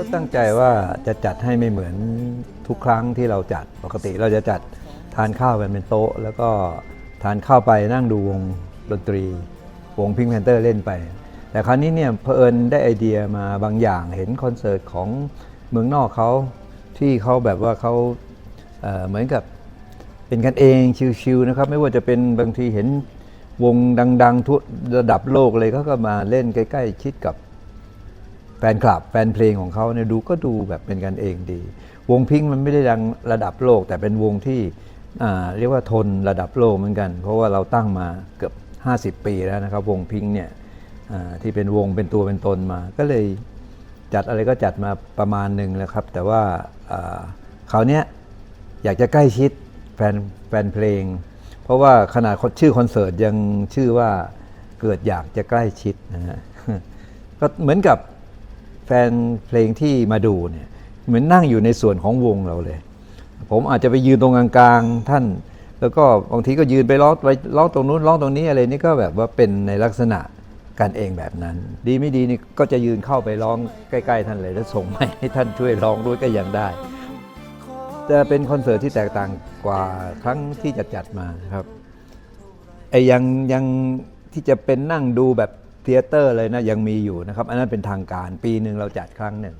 ก็ตั้งใจว่าจะจัดให้ไม่เหมือนทุกครั้งที่เราจัดปกติเราจะจัดทานข้าวกันเป็นโต๊ะ แล้วก็ทานข้าวไปนั่งดูวงดนตรี วงพิงแพนเตอร์เล่นไป แต่คราวนี้เนี่ยเผอิญได้ไอเดียมาบางอย่างเห็นคอนเสิร์ตของเมืองนอกเขาที่เขาแบบว่าเขาเเหมือนกับเป็นกันเองชิวๆนะครับ ไม่ว่าจะเป็นบางทีเห็นวงดังๆทั่วระดับโลกเลยเขาก็มาเล่นใกล้ ๆ ชิดกับ แฟนคลับแฟนเพลงของเขาเนี่ยดูก็ดูแบบเป็นกันเองดี วงพิงค์มันไม่ได้ดังระดับโลก แต่เป็นวงที่เรียกว่าทนระดับโลกเหมือนกัน เพราะว่าเราตั้งมาเกือบ 50 ปีแล้วนะครับ วงพิงค์เนี่ยที่เป็นวงเป็นตัวเป็นตนมา ก็เลยจัดอะไรก็จัดมาประมาณหนึ่งแล้วครับ แต่ว่าอ่าคราวเนี้ยอยากจะใกล้ชิดแฟนแฟนเพลง เพราะว่าขนาดชื่อคอนเสิร์ตยังชื่อว่าเกิดอยากจะใกล้ชิดนะฮะก็เหมือนกับ แฟนเพลงที่มาดูเนี่ยเหมือนนั่งอยู่ในส่วนของวงเราเลย ผมอาจจะไปยืนตรงกลางๆท่าน แล้วก็บางทีก็ยืนไปร้องไปร้องตรงนู้นร้องตรงนี้อะไรนี่ก็แบบว่าเป็นในลักษณะกันเองแบบนั้น ดีไม่ดีนี่ก็จะยืนเข้าไปร้องใกล้ ๆ ท่านเลยแล้วส่งไม้ให้ท่านช่วยร้องด้วยก็ยังได้จะเป็นคอนเสิร์ตที่แตกต่างกว่าครั้งที่จัดจัดมาครับไอ้ยังยังที่จะเป็นนั่งดูแบบ เทเตอร์เลยนะยังมีอยู่นะครับ อันนั้นเป็นทางการปีหนึ่งเราจัดครั้งหนึ่ง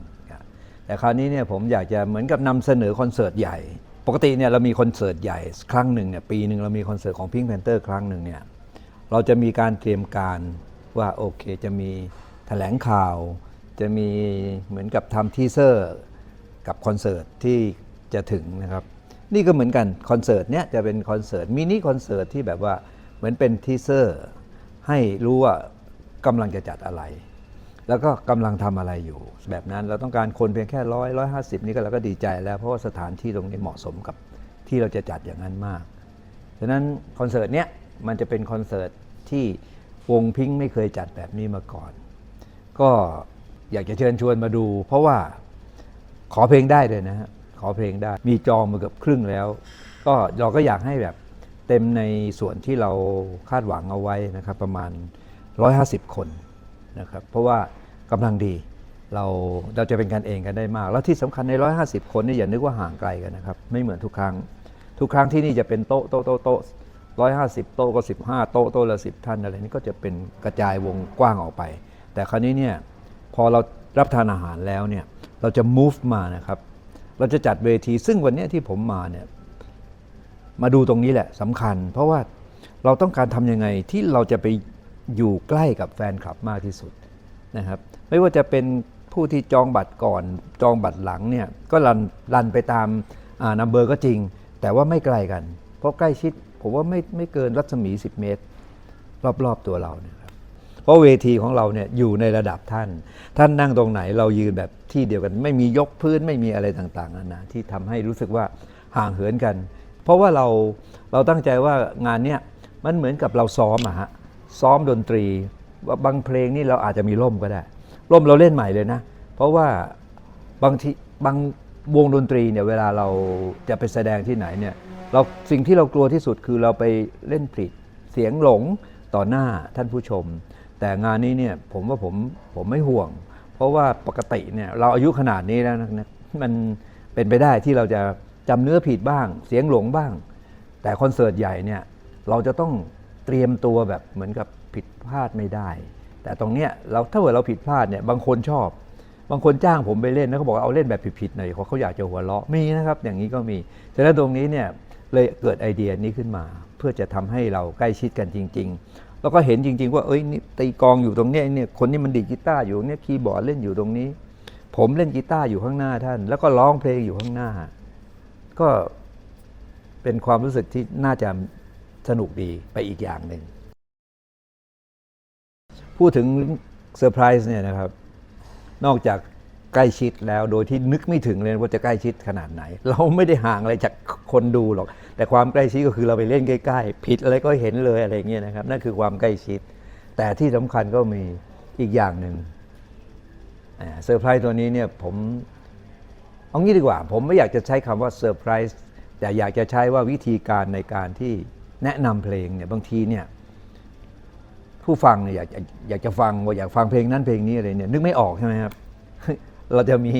แต่คราวนี้เนี่ยผมอยากจะเหมือนกับนำเสนอคอนเสิร์ตใหญ่ ปกติเนี่ยเรามีคอนเสิร์ตใหญ่ครั้งหนึ่งเนี่ยปีหนึ่งเรามีคอนเสิร์ตของ Pink Panther ครั้งหนึ่งเนี่ยเราจะมีการเตรียมการว่าโอเคจะมีแถลงข่าว จะมีเหมือนกับทำทีเซอร์กับคอนเสิร์ตที่จะถึงนะครับ นี่ก็เหมือนกันคอนเสิร์ตเนี้ยจะเป็นคอนเสิร์ตมินิคอนเสิร์ตที่แบบว่าเหมือนเป็นทีเซอร์ให้รู้ว่า กำลังจะจัดอะไร แล้วก็กำลังทำอะไรอยู่ แบบนั้นเราต้องการคนเพียงแค่ร้อยร้อยห้าสิบนี่ก็เราก็ดีใจแล้ว เพราะว่าสถานที่ตรงนี้เหมาะสมกับที่เราจะจัดอย่างนั้นมากฉะนั้นคอนเสิร์ตเนี้ยมันจะเป็นคอนเสิร์ตที่วงพิงค์ไม่เคยจัดแบบนี้มาก่อน ก็อยากจะเชิญชวนมาดู เพราะว่าขอเพลงได้เลยนะฮะขอเพลงได้มีจองมาเกือบครึ่งแล้ว ก็เราก็อยากให้แบบเต็มในส่วนที่เราคาดหวังเอาไว้นะครับประมาณ 150 คนนะครับเพราะว่ากำลังดีเราเราจะเป็นกันเองกันได้มาก แล้วที่สำคัญใน 150 คนนี่อย่านึกว่าห่างไกลกันนะครับ ไม่เหมือนทุกครั้ง ทุกครั้งที่นี่จะเป็นโต๊ะโต๊ะโต๊ะโต๊ะร้อยห้าสิบโต๊ะก็สิบห้าโต๊ะโต๊ะละสิบท่านอะไรนี่ก็จะเป็นกระจายวงกว้างออกไป แต่คราวนี้เนี่ยพอเรารับทานอาหารแล้วเนี่ยเราจะ move มานะครับ เราจะจัดเวที ซึ่งวันนี้ที่ผมมาเนี่ยมาดูตรงนี้แหละสำคัญ เพราะว่าเราต้องการทำยังไงที่เราจะไป อยู่ใกล้กับแฟนคลับมากที่สุดนะครับไม่ว่าจะเป็นผู้ที่จองบัตรก่อนจองบัตรหลังเนี่ยก็รันรันไปตามนัมเบอร์ก็จริง แต่ว่าไม่ไกลกัน เพราะใกล้ชิดผมว่าไม่ไม่เกินรัศมี 10 เมตร รอบๆตัวเราเนี่ยครับเพราะเวทีของเราเนี่ยอยู่ในระดับท่าน ท่านนั่งตรงไหนเรายืนแบบที่เดียวกัน ไม่มียกพื้นไม่มีอะไรต่างๆนานาที่ทำให้รู้สึกว่าห่างเหินกัน เพราะว่าเราเราตั้งใจว่างานเนี้ยมันเหมือนกับเราซ้อมอะฮะ ซ้อมดนตรีว่าบางเพลงนี่เราอาจจะมีร่มก็ได้ ร่มเราเล่นใหม่เลยนะ เพราะว่าบางทีบางวงดนตรีเนี่ยเวลาเราจะไปแสดงที่ไหนเนี่ยเราสิ่งที่เรากลัวที่สุดคือเราไปเล่นผิดเสียงหลงต่อหน้าท่านผู้ชม แต่งานนี้เนี่ยผมว่าผมผมไม่ห่วง เพราะว่าปกติเนี่ยเราอายุขนาดนี้แล้วนะมันเป็นไปได้ที่เราจะจำเนื้อผิดบ้าง เสียงหลงบ้าง แต่คอนเสิร์ตใหญ่เนี่ยเราจะต้อง เตรียมตัวแบบเหมือนกับผิดพลาดไม่ได้ แต่ตรงเนี้ยเราถ้าเกิดเราผิดพลาดเนี่ยบางคนชอบ บางคนจ้างผมไปเล่นนะเขาบอกเอาเล่นแบบผิดๆหน่อยเพราะเขาอยากจะหัวเราะมีนะครับ อย่างนี้ก็มีฉะนั้นตรงนี้เนี่ยเลยเกิดไอเดียนี้ขึ้นมา เพื่อจะทำให้เราใกล้ชิดกันจริง ๆ แล้วก็เห็นจริง ๆ ว่าเอ้ยนี่ตีกองอยู่ตรงเนี้ยเนี่ยคนนี้มันดีดกีตาร์อยู่เนี้ยคีย์บอร์ดเล่นอยู่ตรงนี้ ผมเล่นกีตาร์อยู่ข้างหน้าท่าน แล้วก็ร้องเพลงอยู่ข้างหน้า ก็เป็นความรู้สึกที่น่าจะ สนุกดีไปอีกอย่างหนึ่ง พูดถึงเซอร์ไพรส์เนี่ยนะครับ นอกจากใกล้ชิดแล้วโดยที่นึกไม่ถึงเลยว่าจะใกล้ชิดขนาดไหน เราไม่ได้ห่างอะไรจากคนดูหรอก แต่ความใกล้ชิดก็คือเราไปเล่นใกล้ๆ ผิดอะไรก็เห็นเลยอะไรเงี้ยนะครับ นั่นคือความใกล้ชิด แต่ที่สำคัญก็มีอีกอย่างหนึ่งเซอร์ไพรส์ตัวนี้เนี่ยผมเอางี้ดีกว่า ผมไม่อยากจะใช้คำว่าเซอร์ไพรส์แต่อยากจะใช้ว่าวิธีการในการที่ แนะนำเพลงเนี่ยบางทีเนี่ยผู้ฟังเนี่ยอยากอยากจะฟังว่าอยากฟังเพลงนั้นเพลงนี้อะไรเนี่ยนึกไม่ออกใช่ไหมครับ เราจะมี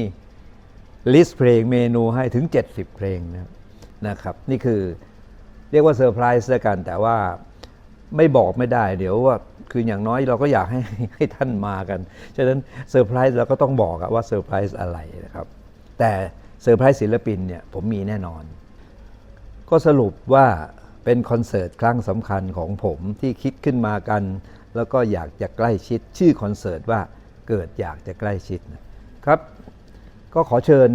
ลิสต์เพลงเมนูให้ถึง 70 เพลงนะนะครับ นี่คือเรียกว่าเซอร์ไพรส์แล้วกัน แต่ว่าไม่บอกไม่ได้ เดี๋ยวว่าคืออย่างน้อยเราก็อยากให้ให้ท่านมากัน ฉะนั้นเซอร์ไพรส์เราก็ต้องบอกว่าเซอร์ไพรส์อะไรนะครับ แต่เซอร์ไพรส์ศิลปินเนี่ยผมมีแน่นอน ก็สรุปว่า เป็นคอนเสิร์ตครั้งสำคัญของผมที่คิดขึ้นมากัน แล้วก็อยากจะใกล้ชิดชื่อคอนเสิร์ตว่าเกิดอยากจะใกล้ชิดนะครับ ก็ขอเชิญ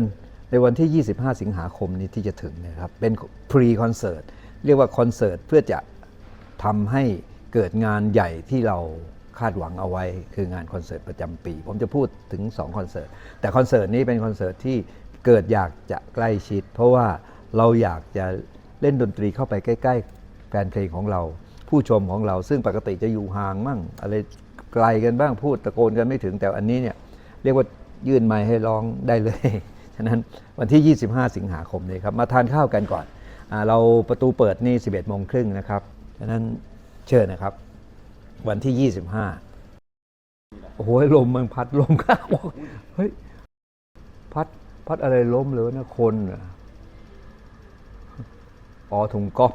ในวันที่ 25 สิงหาคมนี้ที่จะถึงนะครับ เป็นพรีคอนเสิร์ตเรียกว่าคอนเสิร์ตเพื่อจะทำให้เกิดงานใหญ่ที่เราคาดหวังเอาไว้คืองานคอนเสิร์ตประจำปี ผมจะพูดถึง 2 คอนเสิร์ต แต่คอนเสิร์ตนี้เป็นคอนเสิร์ตที่เกิดอยากจะใกล้ชิด เพราะว่าเราอยากจะ เล่นดนตรีเข้าไปใกล้ ๆ แฟนเพลงของเรา ผู้ชมของเราซึ่งปกติจะอยู่ห่างมั่ง อะไรไกลกันบ้างพูดตะโกนกันไม่ถึงแต่อันนี้เนี่ยเรียกว่ายื่นไม้ให้ร้องได้เลย ฉะนั้นวันที่ 25 สิงหาคมนี้ครับมาทานข้าวกันก่อนอเราประตูเปิดนี่ 11โมงครึ่งนะครับ ฉะนั้นเชิญนะครับ วันที่ 25 โอ้โหลมมันพัดลมข้าวเฮ้ยพัดพัดอะไรล้มเลยนะคนเหร อ๋อถุงก๊อป